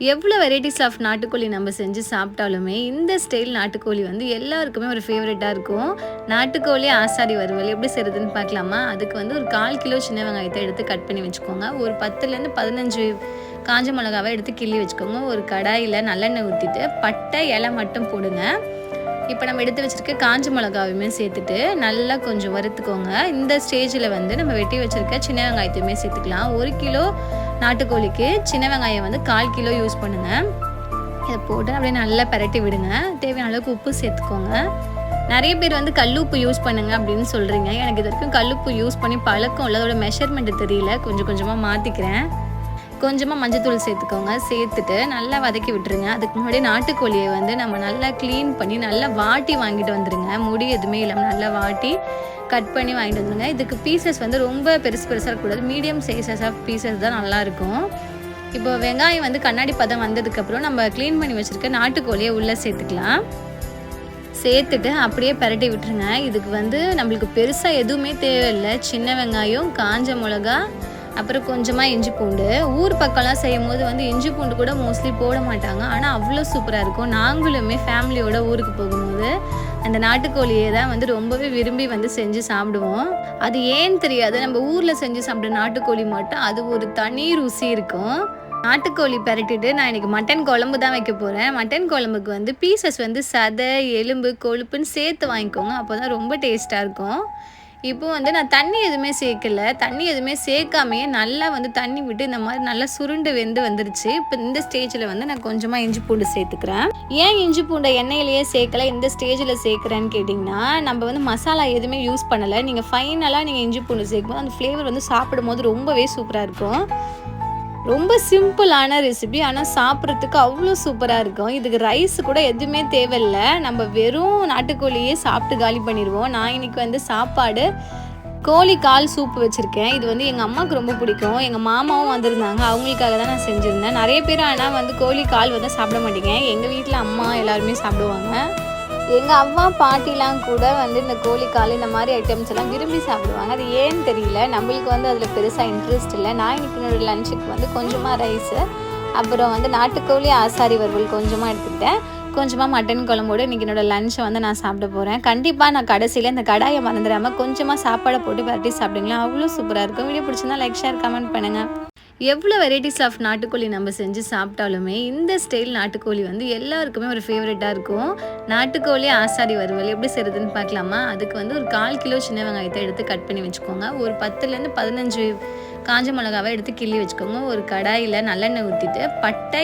எவ்வளோ varieties of நாட்டுக்கோழி நம்ம செஞ்சு சாப்பிட்டாலுமே இந்த ஸ்டைல் நாட்டுக்கோழி வந்து எல்லாருக்குமே ஒரு ஃபேவரட்டாக இருக்கும். நாட்டுக்கோழி ஆசாரி வறுவல் எப்படி செய்கிறதுன்னு பார்க்கலாமா? அதுக்கு வந்து ஒரு கால் கிலோ சின்ன வெங்காயத்தை எடுத்து கட் பண்ணி வச்சுக்கோங்க. ஒரு பத்துலேருந்து பதினஞ்சு காஞ்ச மிளகாவை எடுத்து கிள்ளி வச்சுக்கோங்க. ஒரு கடாயில் நல்லெண்ணெய் ஊற்றிட்டு பட்டை இலை மட்டும் போடுங்க. இப்போ நம்ம எடுத்து வச்சுருக்க காஞ்ச மிளகாவையுமே சேர்த்துட்டு நல்லா கொஞ்சம் வறுத்துக்கோங்க. இந்த ஸ்டேஜில் வந்து நம்ம வெட்டி வச்சுருக்க சின்ன வெங்காயத்தையுமே சேர்த்துக்கலாம். ஒரு கிலோ நாட்டுக்கோழிக்கு சின்ன வெங்காயம் வந்து கால் கிலோ யூஸ் பண்ணுங்கள் இதை போட்டு அப்படியே நல்லா பரட்டி விடுங்க. தேவையான அளவுக்கு உப்பு சேர்த்துக்கோங்க. நிறைய பேர் வந்து கல்லுப்பு யூஸ் பண்ணுங்க அப்படின்னு சொல்கிறீங்க எனக்கு இது வரைக்கும் கல்லுப்பு யூஸ் பண்ணி பழக்கம் இல்லை அதோட மெஷர்மெண்ட் தெரியல. கொஞ்சம் கொஞ்சமாக மாற்றிக்கிறேன் கொஞ்சமாக மஞ்சத்தூள் சேர்த்துக்கோங்க. சேர்த்துட்டு நல்லா வதக்கி விட்டுருங்க. அதுக்கு முன்னாடி நாட்டுக்கோழியை வந்து நம்ம நல்லா க்ளீன் பண்ணி நல்லா வாட்டி வாங்கிட்டு வந்துடுங்க முடி எதுவுமே இல்லாமல் நல்லா வாட்டி கட் பண்ணி வாங்கிட்டு வந்துடுங்க இதுக்கு பீசஸ் வந்து ரொம்ப பெருசு பெருசாக இருக்கக்கூடாது. மீடியம் சைஸஸ் ஆஃப் பீசஸ் தான் நல்லாயிருக்கும். இப்போ வெங்காயம் வந்து கண்ணாடி பதம் வந்ததுக்கப்புறம் நம்ம க்ளீன் பண்ணி வச்சுருக்க நாட்டுக்கோழியை உள்ளே சேர்த்துக்கலாம். சேர்த்துட்டு அப்படியே பரட்டி விட்டுருங்க. இதுக்கு வந்து நம்மளுக்கு பெருசாக எதுவுமே தேவையில்லை. சின்ன வெங்காயம் காஞ்ச மிளகா அப்புறம் கொஞ்சமாக இஞ்சி பூண்டு. ஊர் பக்கம்லாம் செய்யும் போது வந்து இஞ்சி பூண்டு கூட மோஸ்ட்லி போட மாட்டாங்க. ஆனால் அவ்வளோ சூப்பராக இருக்கும். நாங்களுமே ஃபேமிலியோட ஊருக்கு போகும்போது அந்த நாட்டுக்கோழியை தான் வந்து ரொம்பவே விரும்பி வந்து செஞ்சு சாப்பிடுவோம். அது ஏன்னு தெரியாது. நம்ம ஊரில் செஞ்சு சாப்பிட்ற நாட்டுக்கோழி மட்டும். அது ஒரு தனி ருசி இருக்கும். நாட்டுக்கோழி பரட்டிட்டு நான் இன்னைக்கு மட்டன் குழம்பு தான் வைக்க போகிறேன் மட்டன் குழம்புக்கு வந்து பீசஸ் வந்து சதை எலும்பு கொழுப்புன்னு சேர்த்து வாங்கிக்கோங்க. அப்போ தான் ரொம்ப டேஸ்ட்டாக இருக்கும். இப்போ வந்து நான் தண்ணி எதுவுமே சேர்க்கல. தண்ணி எதுவுமே சேர்க்காமையே நல்லா வந்து தண்ணி விட்டு இந்த மாதிரி நல்லா சுருண்டு வெந்து வந்துருச்சு. இப்போ இந்த ஸ்டேஜில் வந்து நான் கொஞ்சமாக இஞ்சி பூண்டு சேர்த்துக்கிறேன். ஏன் இஞ்சி பூண்டை எண்ணெயிலேயே சேர்க்கல? இந்த ஸ்டேஜில் சேர்க்குறேன்னு கேட்டிங்கன்னா நம்ம வந்து மசாலா எதுவுமே யூஸ் பண்ணலை. நீங்கள் ஃபைனலாக நீங்கள் இஞ்சி பூண்டு சேர்க்கும்போது அந்த ஃப்ளேவர் வந்து சாப்பிடும் போது ரொம்பவே சூப்பராக இருக்கும். ரொம்ப சிம்பிளான ரெசிபி ஆனால் சாப்பிட்றதுக்கு அவ்வளோ சூப்பராக இருக்கும். இதுக்கு ரைஸ் கூட எதுவுமே தேவையில்லை. நம்ம வெறும் நாட்டுக்கோழியே சாப்பிட்டு காலி பண்ணிடுவோம். நான் இன்னைக்கு வந்து சாப்பாடு கோழி கால் சூப் வச்சுருக்கேன். இது வந்து எங்கள் அம்மாவுக்கு ரொம்ப பிடிக்கும். எங்கள் மாமாவும் வந்திருந்தாங்க. அவங்களுக்காக தான் நான் செஞ்சுருந்தேன். நிறைய பேர் ஆனால் வந்து கோழி கால் வந்து சாப்பிட மாட்டேங்க. எங்கள் வீட்டில் அம்மா எல்லாருமே சாப்பிடுவாங்க. எங்கள் அம்மா பாட்டிலாம் கூட வந்து இந்த கோழிக்கால் இந்த மாதிரி ஐட்டம்ஸ் எல்லாம் விரும்பி சாப்பிடுவாங்க. அது ஏன்னு தெரியல. நம்மளுக்கு வந்து அதில் பெருசாக இன்ட்ரெஸ்ட் இல்லை. நான் இன்னைக்கு என்னோடய லஞ்சுக்கு வந்து கொஞ்சமாக ரைஸு அப்புறம் வந்து நாட்டுக்கோழி ஆசாரி வறுவல் கொஞ்சமாக எடுத்துக்கிட்டேன். கொஞ்சமாக மட்டன் குழம்போடு இன்றைக்கி என்னோடய லஞ்சை வந்து நான் சாப்பிட போகிறேன் கண்டிப்பாக நான் கடைசியில் இந்த கடாயை மறந்துடாமல் கொஞ்சமாக சாப்பாடை போட்டு பரட்டி சாப்பிடுங்களேன். அவ்வளோ சூப்பராக இருக்கும். வீடியோ பிடிச்சிருந்தா லைக் ஷேர் கமெண்ட் பண்ணுங்கள் எவ்வளோ வெரைட்டிஸ் ஆஃப் நாட்டுக்கோழி நம்ம செஞ்சு சாப்பிட்டாலுமே இந்த ஸ்டைல் நாட்டுக்கோழி வந்து எல்லாருக்குமே ஒரு ஃபேவரட்டாக இருக்கும். நாட்டுக்கோழி ஆசாரி வறுவல் எப்படி செய்கிறதுன்னு பார்க்கலாமா? அதுக்கு வந்து ஒரு கால் கிலோ சின்ன வெங்காயத்தை எடுத்து கட் பண்ணி வச்சுக்கோங்க. ஒரு பத்துலேருந்து பதினஞ்சு காஞ்ச மிளகாவை எடுத்து கிள்ளி வச்சுக்கோங்க. ஒரு கடாயில் நல்லெண்ணெய் ஊற்றிட்டு பட்டை